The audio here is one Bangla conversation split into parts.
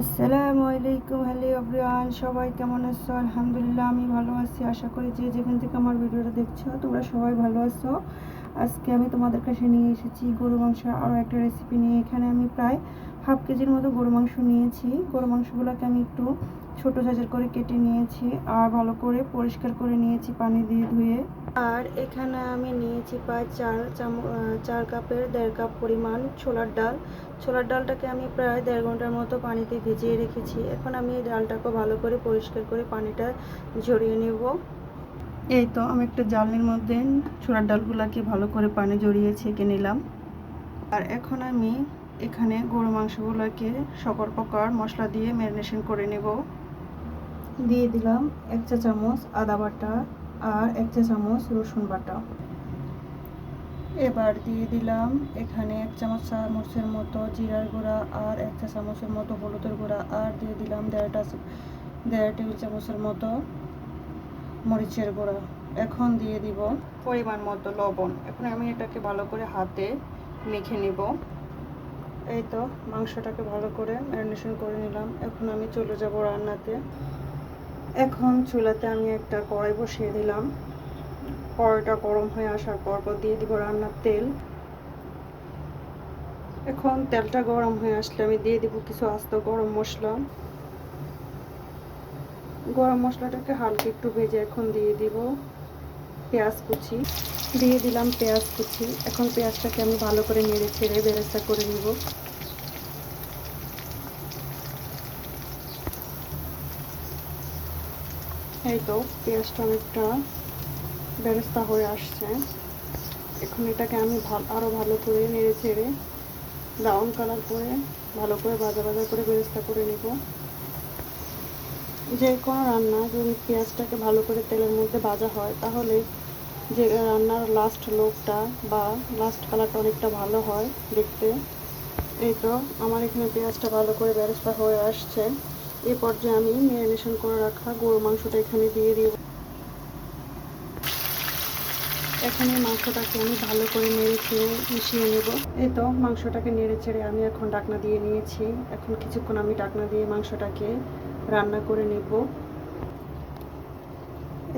আসসালামু আলাইকুম, হ্যালো এভরিওয়ান, সবাই কেমন আছো? আলহামদুলিল্লাহ, আমি ভালো আছি। আশা করি যে যেখান থেকে আমার ভিডিওটা দেখছ, তোমরা সবাই ভালো আছো। আজকে আমি তোমাদের কাছে নিয়ে এসেছি গরু মাংস আরও একটা রেসিপি নিয়ে। এখানে আমি প্রায় হাফ কেজির মতো গরু মাংস নিয়েছি। গরু মাংসগুলোকে আমি একটু ছোট সাইজের করে কেটে নিয়েছি আর ভালো করে পরিষ্কার করে নিয়েছি পানি দিয়ে ধুয়ে। আর এখানে আমি নিয়েছি প্রায় চার চার কাপের দেড় কাপ পরিমাণ ছোলার ডাল। ছোলার ডালটাকে আমি প্রায় দেড় ঘণ্টার মতো পানিতে ভিজিয়ে রেখেছি। এখন আমি এই ডালটাকে ভালো করে পরিষ্কার করে পানিটা ঝরিয়ে নেব। এই তো আমি একটা জালের মধ্যে ছোলার ডালগুলোকে ভালো করে পানি জড়িয়ে ছেঁকে নিলাম। আর এখন আমি এখানে গরু মাংসগুলোকে সকল প্রকার মশলা দিয়ে ম্যারিনেশন করে নেব। দিয়ে দিলাম এক চা চামচ আদা বাটা। আর এক চা চামচ রসুন বাটা। এবার দিয়ে দিলাম এখানে এক চামচ চামচের মতো জিরার গুঁড়া আর এক চা চামচের মতো হলুদের গুঁড়া আর দিয়ে দিলাম দেড়টা দেড় টেবিল চামচের মতো মরিচের গুঁড়া। এখন দিয়ে দিব পরিমাণ মতো লবণ। এখন আমি এটাকে ভালো করে হাতে মেখে নিব। এই তো মাংসটাকে ভালো করে ম্যারিনেশন করে নিলাম। এখন আমি চলে যাব রান্নাতে। এখন চুলাতে আমি একটা কড়াই বসিয়ে দিলাম। কড়াইটা গরম হয়ে আসার পর পর দিয়ে দিব রান্নার তেল। এখন তেলটা গরম হয়ে আসলে আমি দিয়ে দিব কিছু আস্ত গরম মশলা। গরম মশলাটাকে হালকা একটু ভেজে এখন দিয়ে দিব পেঁয়াজ কুচি। দিয়ে দিলাম পেঁয়াজ কুচি। এখন পেঁয়াজটাকে আমি ভালো করে নেড়ে ছেড়ে বেরেস্তা করে নিব। এই তো পেঁয়াজটা অনেকটা বেরেস্তা হয়ে আসছে। এখন এটাকে আমি আরও ভালো করে নেড়ে ছেড়ে ব্রাউন কালার করে ভালো করে ভাজা ভাজা করে বেরেস্তা করে নেব। যে কোনো রান্না যদি পেঁয়াজটাকে ভালো করে তেলের মধ্যে ভাজা হয়, তাহলে যে রান্নার লাস্ট লোকটা বা লাস্ট কালারটা অনেকটা ভালো হয় দেখতে। এই তো, আমার এখানে পেঁয়াজটা ভালো করে বেরেস্তা হয়ে আসছে। এই পর্যায়ে আমি ম্যারিনেশন করে রাখা গরু মাংসটা এখানে দিয়ে দিব। এখানে মাংসটাকে আমি ভালো করে নেড়ে ছেড়ে মিশিয়ে নেব। এই তো মাংসটাকে নেড়ে ছেড়ে আমি এখন ডাকনা দিয়ে নিয়েছি। এখন কিছুক্ষণ আমি ডাকনা দিয়ে মাংসটাকে রান্না করে নেব।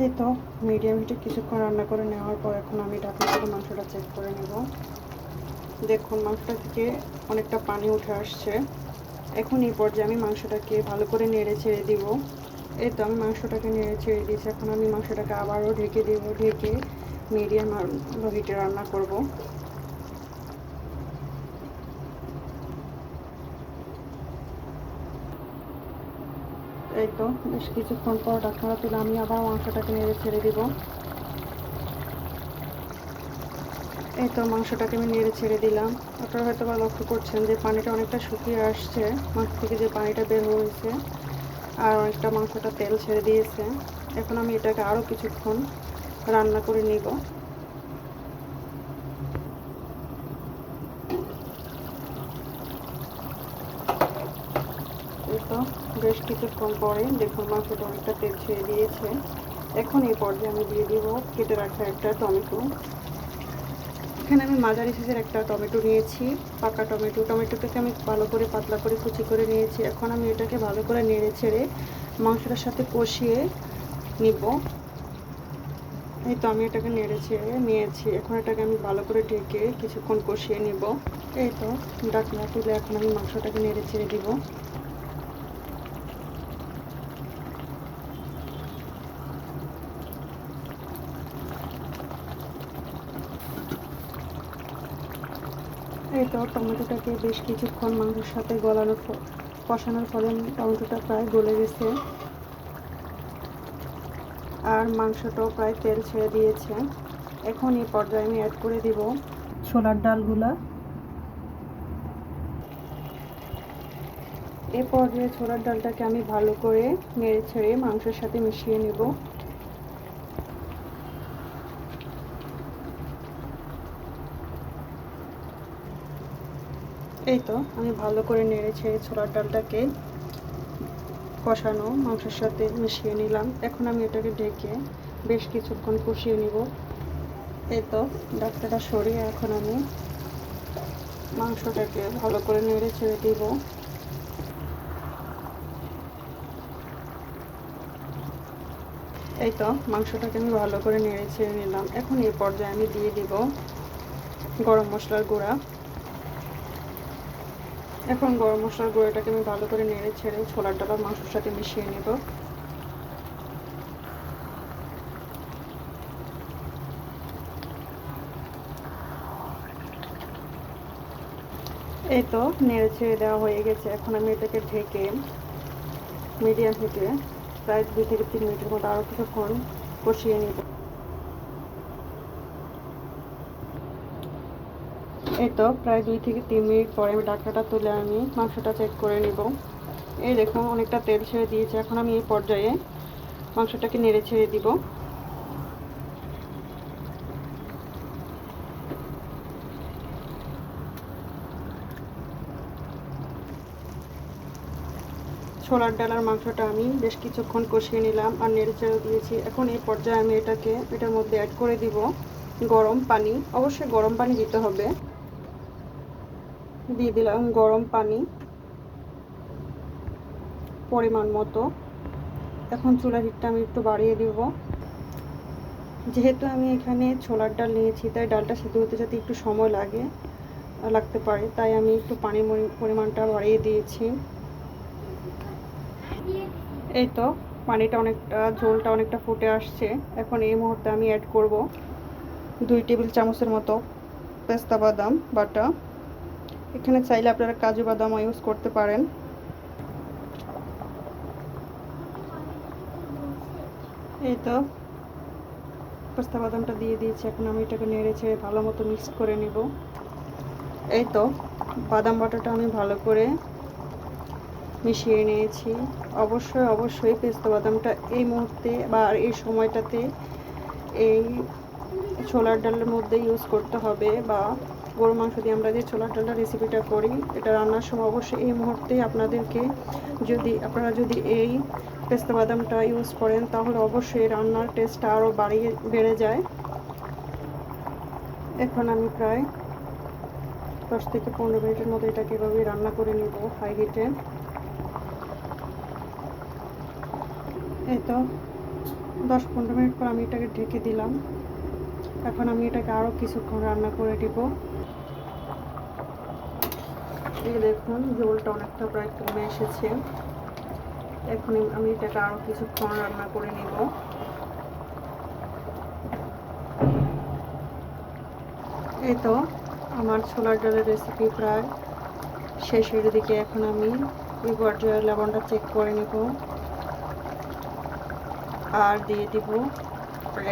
এই তো মিডিয়াম হিটে কিছুক্ষণ রান্না করে নেওয়ার পর এখন আমি ঢাকনা করে মাংসটা চেক করে নেব। দেখুন মাংসটা থেকে অনেকটা পানি উঠে আসছে। এখন এই পর্যায়ে আমি মাংসটাকে ভালো করে নেড়ে ছেড়ে দিব। এই তো আমি মাংসটাকে নেড়ে ছেড়ে দিয়েছি। এখন আমি মাংসটাকে আবারও ঢেকে দেব। ঢেকে মিডিয়াম হিটে রান্না করব। এই তো বেশ কিছুক্ষণ পর ঢাকনা তুলে আমি আবার মাংসটাকে নেড়ে ছেড়ে দিব। এই তো মাংসটাকে আমি নেড়ে ছেড়ে দিলাম। আপনারা হয়তো বা লক্ষ্য করছেন যে পানিটা অনেকটা শুকিয়ে আসছে। মাংস থেকে যে পানিটা বের হয়েছে আর অনেকটা মাংসটা তেল ছেড়ে দিয়েছে। এখন আমি এটাকে আরও কিছুক্ষণ রান্না করে নিব। তো বেশ কিছুক্ষণ পরে দেখুন মাংসটা অনেকটা তেল ছেড়ে দিয়েছে। এখন এই পর্যায়ে আমি দিয়ে দিব কেটে রাখা একটা টমেটো। এখানে আমি মাঝারি সাইজের একটা টমেটো নিয়েছি, পাকা টমেটো টমেটোটাকে আমি ভালো করে পাতলা করে কুচি করে নিয়েছি। এখন আমি এটাকে ভালো করে নেড়ে ছেড়ে মাংসটার সাথে কষিয়ে নিব। এই তো আমি এটাকে নেড়ে ছেড়ে নিয়েছি। এখন এটাকে আমি ভালো করে ঢেকে কিছুক্ষণ কষিয়ে নিব। এই তো ডাকনা তুলে এখন আমি মাংসটাকে নেড়ে ছেড়ে দিব। এই তো টমেটোটাকে বেশ কিছুক্ষণ মাংসের সাথে গলানোর কষানোর ফলে টমেটোটা প্রায় গলে গেছে। আর মাংসটাও প্রায় তেল ছেড়ে দিয়েছে। এখন এই পর্যায়ে আমি অ্যাড করে দিব ছোলার ডালগুলা। এ পর্যায়ে ছোলার ডালটাকে আমি ভালো করে নেড়ে ছেড়ে মাংসের সাথে মিশিয়ে নেব। এই তো, আমি ভালো করে নেড়ে ছেড়ে ছোলার ডালটাকে কষানো, মাংসের সাথে মিশিয়ে নিলাম। এখন আমি এটাকে ঢেকে বেশ কিছুক্ষণ কষিয়ে নিব। এই তো ডাক্তারটা সরিয়ে এখন আমি মাংসটাকে ভালো করে নেড়ে ছেড়ে দিব। এই তো, মাংসটাকে আমি ভালো করে নেড়ে ছেড়ে নিলাম। এখন এই পর্যায়ে আমি দিয়ে দিব গরম মশলার গুঁড়া। এখন গরম মশলার গুঁড়োটাকে আমি ভালো করে নেড়ে ছেড়ে ছোলার ডালা মাংসের সাথে মিশিয়ে নেব। এই তো নেড়ে ছেড়ে দেওয়া হয়ে গেছে। এখন আমি এটাকে ঢেকে মিডিয়াম হিটে প্রায় দুই থেকে তিন মিনিটের মতো আরও কিছুক্ষণ কষিয়ে নিব। এই তো, প্রায় দুই থেকে তিন মিনিট পরে আমি ডাকনাটা তুলে আমি মাংসটা চেক করে নিব। এই দেখুন, অনেকটা তেল ছেড়ে দিয়েছে। এখন আমি এই পর্যায়ে মাংসটাকে নেড়ে ছেড়ে দিব। ছোলার ডালার মাংসটা আমি বেশ কিছুক্ষণ কষিয়ে নিলাম আর নেড়ে চেড়ে দিয়েছি। এখন এই পর্যায়ে আমি এটাকে, এটার মধ্যে অ্যাড করে দিব গরম পানি। অবশ্যই গরম পানি দিতে হবে। দিয়ে দিলাম গরম পানি পরিমাণ মতো। এখন চুলার হিটটা আমি একটু বাড়িয়ে দিব। যেহেতু আমি এখানে ছোলার ডাল নিয়েছি, তাই ডালটা সেদ্ধ হতে যাতে একটু সময় লাগে, লাগতে পারে। তাই আমি একটু পানির পরিমাণটা বাড়িয়ে দিয়েছি। এই তো, পানিটা অনেকটা, ঝোলটা অনেকটা ফুটে আসছে। এখন এই মুহূর্তে আমি অ্যাড করব দুই টেবিল চামচের মতো পেস্তা বাদাম, বাটা। এখানে চাইলে আপনারা কাজু বাদামও ইউজ করতে পারেন। এই তো, পেস্তা বাদামটা দিয়ে দিয়েছি, এখন আমি এটাকে নেড়ে ছেড়ে ভালো মতো মিক্স করে নিব। এই তো, বাদাম বাটাটা আমি ভালো করে মিশিয়ে নিয়েছি। অবশ্যই অবশ্যই পেস্তা বাদামটা এই মুহূর্তে বা এই সময়টাতে এই ছোলার ডালের মধ্যে ইউজ করতে হবে বা গরু মাংস দিয়ে আমরা যে ছোলার ডালটা রেসিপিটা করি, এটা রান্নার সময় অবশ্যই এই মুহূর্তে আপনাদেরকে যদি, আপনারা যদি এই পেস্তা বাদামটা ইউজ করেন, তাহলে অবশ্যই রান্নার টেস্টটা আরও বাড়িয়ে, বেড়ে যায়। এখন আমি প্রায় দশ থেকে পনেরো মিনিটের মধ্যে এটাকে এভাবে রান্না করে নিব হাই হিটে এই তো দশ পনেরো মিনিট পর আমি এটাকে ঢেকে দিলাম। এখন আমি এটাকে আরও কিছুক্ষণ রান্না করে দিব এই দেখুন, ঝোলটা অনেকটা প্রায় কমে এসেছে। এখন আমি এটাকে আরও কিছুক্ষণ রান্না করে নিব। এই তো, আমার ছোলার ডালের রেসিপি প্রায় শেষের দিকে। এখন আমি এই পর্যায়ে লবণটা চেক করে নিব। আর দিয়ে দিব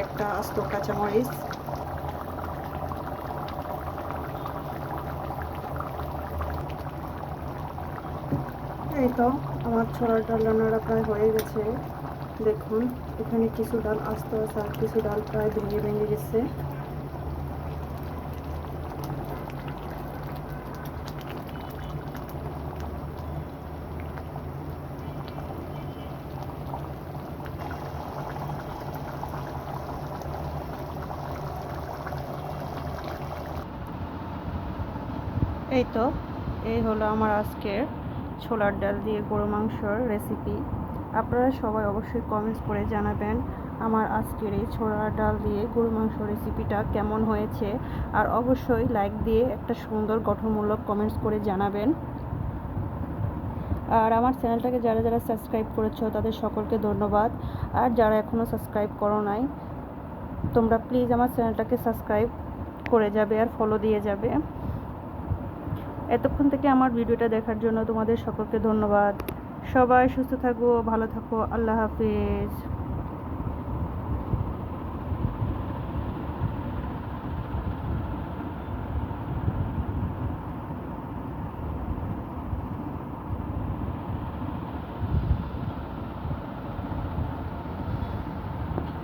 একটা আস্ত কাঁচামরিচ। এই তো আমার ছোলার ডাল রান্নাটা প্রায় হয়ে গেছে। দেখুন, এখানে কিছু ডাল আস্ত আছে আর কিছু ডাল প্রায় ভেঙে ভেঙে গেছে। এই তো, এই হলো আমার আজকের ছোলার ডাল দিয়ে গরু মাংসর রেসিপি আপনারা সবাই অবশ্যই কমেন্টস করে জানাবেন আমার আজকের এই ছোলার ডাল দিয়ে গরু মাংস রেসিপিটা কেমন হয়েছে। আর অবশ্যই লাইক দিয়ে একটা সুন্দর গঠনমূলক কমেন্টস করে জানাবেন। আর আমার চ্যানেলটাকে যারা যারা সাবস্ক্রাইব করেছ, তাদের সকলকে ধন্যবাদ। আর যারা এখনও সাবস্ক্রাইব করো নাই, তোমরা প্লিজ আমার চ্যানেলটাকে সাবস্ক্রাইব করে যাবে আর ফলো দিয়ে যাবে। এতক্ষণ থেকে আমার ভিডিওটা দেখার জন্য তোমাদের সকলকে ধন্যবাদ। সবাই সুস্থ থাকো, ভালো থাকো, আল্লাহ হাফিজ।